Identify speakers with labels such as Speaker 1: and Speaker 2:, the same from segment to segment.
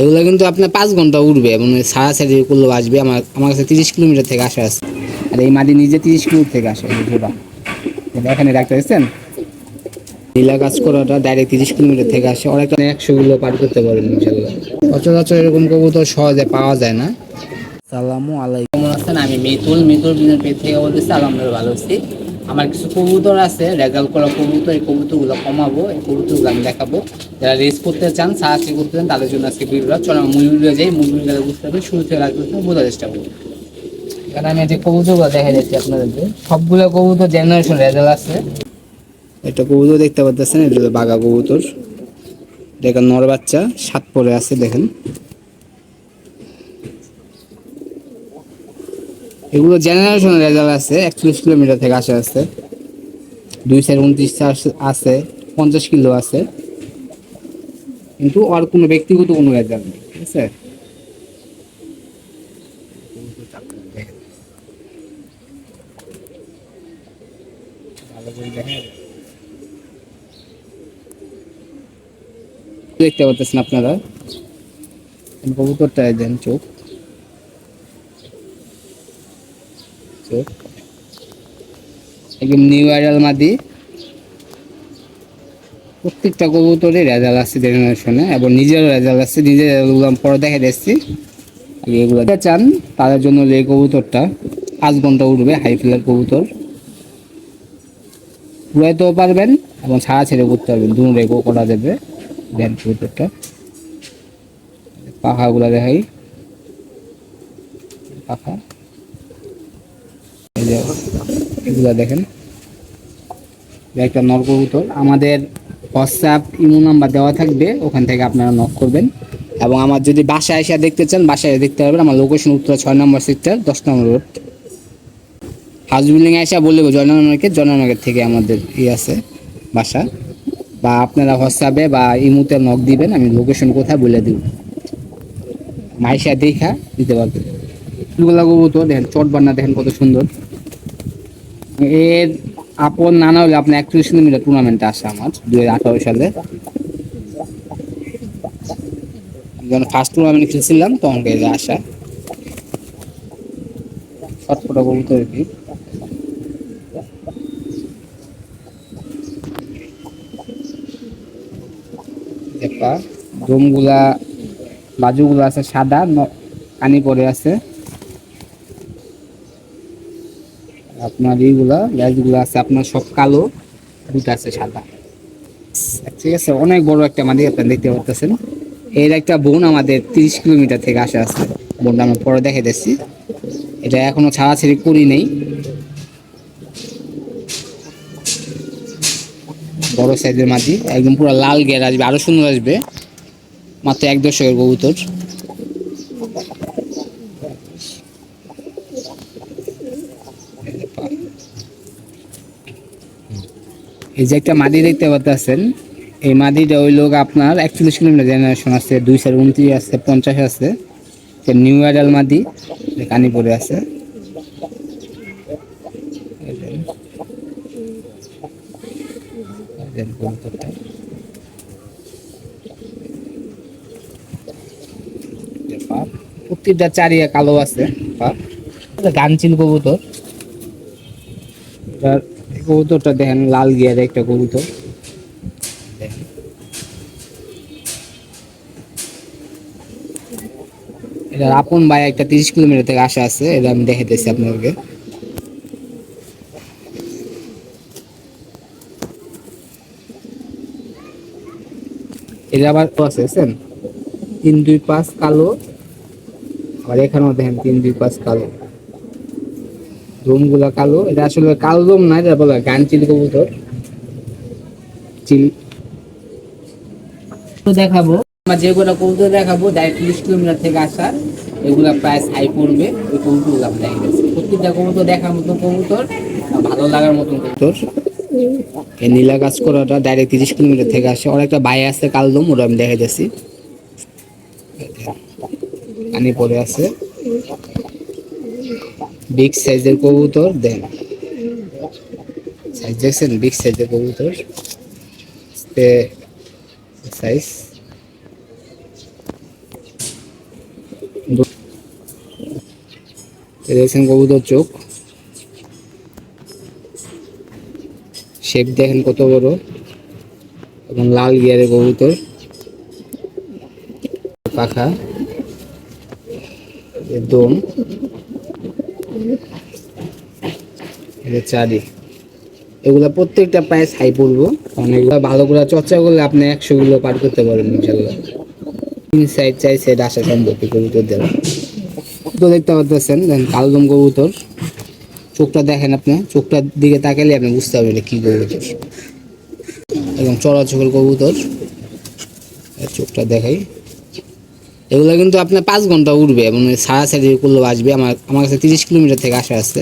Speaker 1: এগুলো কিন্তু আপনার পাঁচ ঘণ্টা উঠবে এবং সারাসারি করলেও আসবে, আমার আমার কাছে তিরিশ কিলোমিটার থেকে আসা আছে। আর এই মাটি নিজে তিরিশ কিলোমিটার থেকে আসে জোড়া এটা এখানে রাখতে পারছেন নীলা কাজ করাটা ডাইরেক্ট তিরিশ কিলোমিটার থেকে আসে। অনেকটা একশো কিলো পার করতে পারেন ইনশাল্লাহ সচরাচর এরকম কবুতর সহজে পাওয়া যায় না। সালামু আলাইকুম। আছেন? আমি মিতুল। মিতুল বিনের পেট থেকে বলতেছি, আলহামদুলিল্লাহ, ভালো আছি। আমার কিছু কবুতর আছে রেজাল করা কবুতর, এই কবুতরগুলো কমাবো, এই কবুতরগুলো আমি দেখাবো। যারা রেস করতে চান, সাহায্য করতে চান, তাদের জন্য আজকে ভিডিওটা চলো ভিডিও যাই মূল ভিডিও বুঝতে হবে, শুরু থেকে রাখতে বোঝার চেষ্টা করব। এখানে আমি যে কবুতরগুলো দেখা যাচ্ছি আপনাদেরকে, সবগুলো কবুতর জেনারেশন রেজাল্ট আছে। একটা কবুতর দেখতে পাচ্ছেন, এটা বাঘা কবুতর। দেখেন নর বাচ্চা, সাত পরে আছে, দেখেন। এগুলো জেনারেশন রেজাল্ট আছে, একচল্লিশ কিলোমিটার থেকে আসে আছে। দুই সাইড উনত্রিশ আছে, পঞ্চাশ কিলো আছে। কিন্তু আর কোনো ব্যক্তিগত কোনো রেজাল্ট নেই, ঠিক আছে। দেখতে পাচ্ছেন আপনারা? কবুতরটা দেন চোখ। একদম নিউ আইডাল মাদি। প্রত্যেকটা কবুতরে রেজাল্ট আছে জেনারেশনে এবং নিজেরও রেজাল্ট আছে নিজের রেজাল্টগুলো পরে দেখে দিচ্ছি এগুলো চান, তাদের জন্য এই কবুতরটা, পাঁচ ঘণ্টা উঠবে হাই ফ্লেয়ার কবুতর। উড়াইতেও পারবেন এবং ছাড়া ছেড়ে করতে পারবেন দুটো রেগো করা যাবে দেন কবুতরটা। পাখাগুলো দেখাই। পাখা। যে এগুলা দেখেন। একটা নর কবুতর আমাদের হোয়াটসঅ্যাপ ইমো নাম্বার দেওয়া থাকবে, ওখান থেকে আপনারা নক করবেন। এবং আমার যদি বাসায় এসে দেখতে চান, বাসায় দেখতে পারবেন, আমার লোকেশন উত্তর ছয় নম্বর সেক্টর দশ নম্বর রোড হাউস বিল্ডিং এসে বললে জয়নাল মার্কেট জয়নাল মার্কেট থেকে আমাদের ই আছে, বাসা। বা আপনারা হোয়াটসঅ্যাপে বা ইমোতে নক দিবেন, আমি লোকেশন কোথায় বলে দিব। মাইশা দেখা দিতে পারবেন দেখেন, চট বান্না দেখেন কত সুন্দর। এর আপন নানা হলে আপনার একত্রিশ কিলোমিটার টুর্নামেন্টে আসে আমার দুই হাজার আঠারো সালে। যখন ফার্স্ট টুর্নামেন্ট খেলছিলাম, তখন যে আসা। ছটফটা কবুতর আর কি। দমগুলা, বাজুগুলো আছে সাদা কানি পরে আছে। আপনার এইগুলা, লেজগুলো আছে, আপনার সব কালো দুটো আছে সাদা। ঠিক আছে, অনেক বড় একটা মাদি আপনারা দেখতে পাচ্ছেন এর একটা বোন আমাদের তিরিশ কিলোমিটার থেকে আসা আছে। বোনটা আমরা পরে দেখে দিচ্ছি। এটা এখনও ছাড়াছাড়ি করি নেই। বড় সাইজের মাটি একদম পুরো লাল গের আসবে, আরও সুন্দর আসবে। মাত্র এক দশকের কবুতর। এই যে একটা মাদি দেখতে পাচ্ছেন এই মাদিটা ওই লোক আপনার একচল্লিশ কিলোমিটার জেনারেশন আছে, দুই সাইড উনত্রিশ আছে, পঞ্চাশ আছে। নিউ আইডাল মাদি কানি পরে আছে। প্রত্যেকটা চারিয়া কালো আছে গানচিল কবুতর। কবুতরটা দেখেন, লাল গিয়ার একটা কবুতর। এটার আপন ভাই একটা তিরিশ কিলোমিটার থেকে আসা আছে, এটা আমি দেখাইতেছি আপনাদেরকে। এটা আবার আছে তিন দুই পাঁচ কালো। আবার এখানেও দেখেন, তিন দুই পাঁচ কালো। রুমগুলা কালো। এটা আসলে কালো রুম না, এটা বলে গান চিল কবুতর। চিল। দেখাবো। আমরা যে কটা কবুতর দেখাবো ডাইরেক্ট তিরিশ কিলোমিটার থেকে আসার এগুলা প্রাইস হাই পড়বে, ওই কবুতরগুলো আমরা দেখে গেছি প্রত্যেকটা কবুতর দেখার মতো কবুতর ভালো লাগার মতন কবুতর। এই নীলা গাছ করাটা ডাইরেক্ট তিরিশ কিলোমিটার থেকে আসে। ওর একটা বাই আছে কালদম ওটা আমি দেখে যাচ্ছি পানি পড়ে আছে। বিগ সাইজের কবুতর, দেন সাইজ দেখছেন? বিগ সাইজের কবুতর সাইজ দেখছেন কবুতর চোখ। শেপ দেখেন কত বড়, এবং লাল গিয়ারের কবুতর। পাখা দম। এগুলা প্রত্যেকটা প্রাইস হাই পড়ব। কারণ এগুলো ভালো করে চর্চা করলে আপনি একশো কিলো পার করতে পারবেন ইনশাল্লাহ। তিন সাইড চাই সাইড আসা সম্ভব কবুতর দেওয়া তো দেখতে পাচ্ছেন দেখেন কালদম কবুতর। চোখটা দেখেন আপনি, চোখটার দিকে তাকালে আপনি বুঝতে পারবেন এটা কি কবুতর। একদম চলাচল কবুতর। এর চোখটা দেখাই। এগুলো কিন্তু আপনার পাঁচ ঘণ্টা উঠবে এবং সারা করলেও আসবে। আমার আমার কাছে তিরিশ কিলোমিটার থেকে আসা আছে।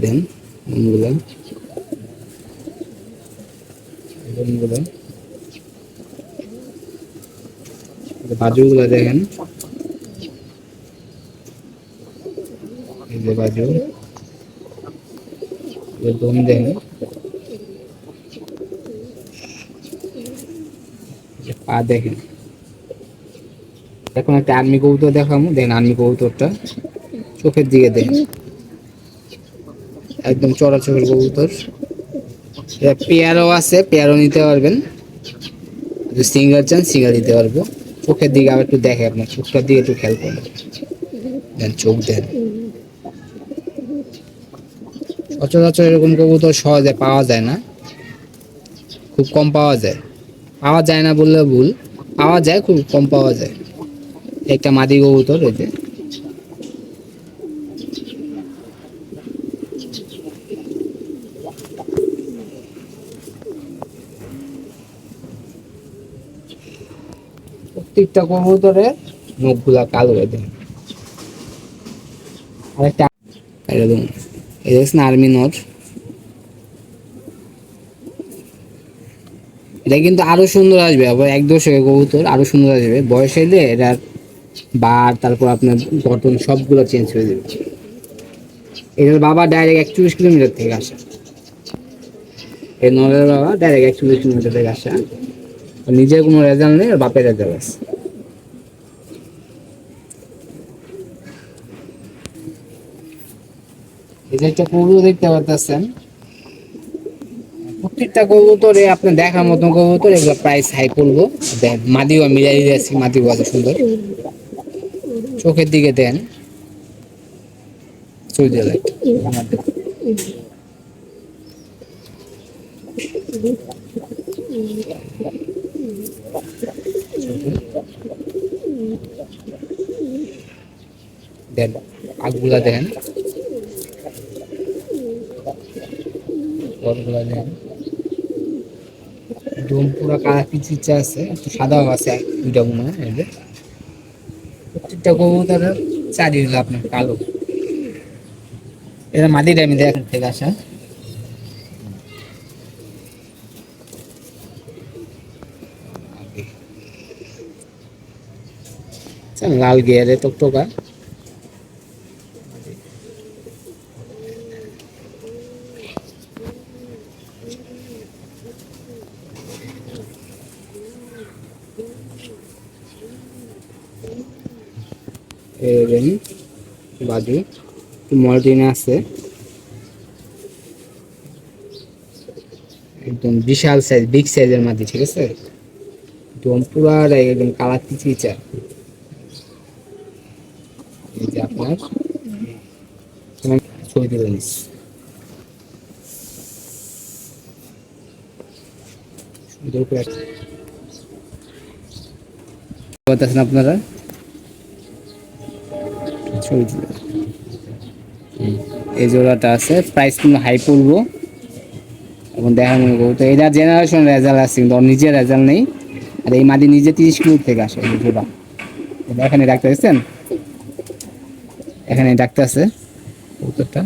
Speaker 1: দেন দেখেন। দেখেন। পা দেখেন। এখন একটা আর্মি কবুতর দেখাবো দেখেন আর্মি কবুতরটা চোখের দিকে দেখেন একদম চড়া চোখের কবুতর পেয়ারও আছে, পেয়ারও নিতে পারবেন। সিঙ্গার চান সিঙ্গার দিতে পারব। চোখের দিকে আবার একটু দেখে আপনার, চোখটার দিকে একটু খেয়াল করেন। দেন চোখ দেন। সচরাচর এরকম কবুতর সহজে পাওয়া যায় না। খুব কম পাওয়া যায়। পাওয়া যায় না বললে ভুল। পাওয়া যায়, খুব কম পাওয়া যায়। একটা মাদি কবুতর যে প্রত্যেকটা কবুতরের মুখগুলা কালো দেয় আরেকটা এরকম এই দেখছেন আর্মি নট এটা কিন্তু আরও সুন্দর আসবে, আবার এক দশকের কবুতর আরও সুন্দর আসবে। বয়স হইলে এটার বার, তারপর আপনার গঠন সবগুলো চেঞ্জ হয়ে যাবে। এটার বাবা ডাইরেক্ট একচল্লিশ কিলোমিটার থেকে আসা এই নরের বাবা ডাইরেক্ট একচল্লিশ কিলোমিটার থেকে আসা নিজের কোনো রেজাল্ট নেই, আর বাপের রেজাল্ট আছে। একটা কবুতর দেখতে পাচ্ছেন প্রত্যেকটা কবুতরে আপনি দেখার মতন কবুতর, এগুলো প্রাইস হাই করব মাদিও মিলাই দিয়েছি মাদি কত সুন্দর। চোখের দিকে দেন। লাইট দেন। আগগুলা দেন। বলগুলা দেন। ডোম পুরো কালা পিচিচা আছে, একটু সাদাও আছে, দুইটা মনে হয় এদের প্রত্যেকটা কবুতরের চারি হলো আপনার কালো। এরা মাদিটা আমি দেখ থেকে আসা আচ্ছা, লাল গিয়ারে টকটকা। মর্টিন আছে। একদম বিশাল সাইজ বিগ সাইজের মাটি, ঠিক আছে? একদম পুরা একদম কালার চিচা আপনার। ছবি পাচ্ছেন ছবি তুলে এই জোড়াটা আছে। প্রাইস কিন্তু হাই পড়ব। এবং দেখা মনে করব তো এটা জেনারেশন রেজাল্ট আছে, কিন্তু নিজের রেজাল্ট নেই। আর এই মাদি নিজে তিরিশ কিলো থেকে আসে, এই জোড়া। এখানে ডাক্তার এসেছেন এখানে ডাক্তার আছে। কবুতরটা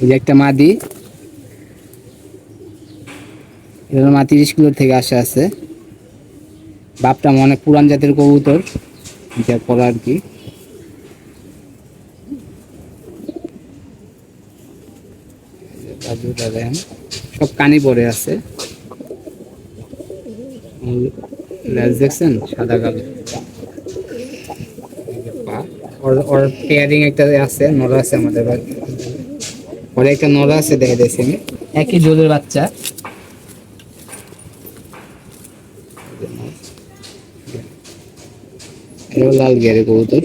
Speaker 1: এই যে একটা মাদি এগুলো মা তিরিশ কিলোর থেকে আসা আছে বাপটা মনে পুরান জাতের কবুতর যা করা আর কি। দেখেন সব কানি পরে আছে। দেখছেন? সাদা, কালো। ওর পেয়ারিং একটা আছে, নড়া আছে আমাদের একটা নড়া আছে, দেখে দিয়েছি আমি। একই জোলের বাচ্চা। লাল গেরে কবুতর।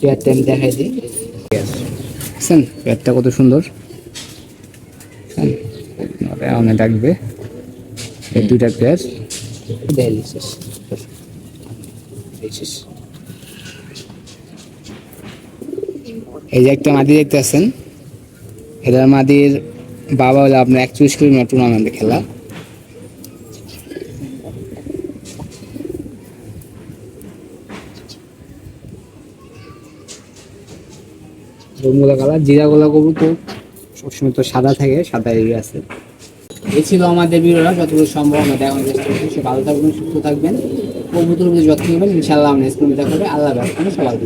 Speaker 1: পেয়ারটা আমি দেখাই দিই। বুঝছেন পেয়ারটা কত সুন্দর? অনেক ডাকবে দুইটা পেয়ার। এই যে একটা মাদি দেখতে আছেন এটার মাদির বাবা হলো আপনার একচল্লিশ কিলোমিটার টুর্নামেন্টে খেলা। জিরা গোলা কবু তো সবসময় তো সাদা থাকে সাদা এরিয়া আছে ছিল আমাদের ভিডিওটা, যতটুকু সম্ভব আমরা দেখানোর চেষ্টা করছি। সে ভালো থাকবেন, সুস্থ থাকবেন। কবুতর যত্ন নেবেন ইনশাল্লাহ নেক্সট স্কুল করে আল্লাহ রাখবেন সবাই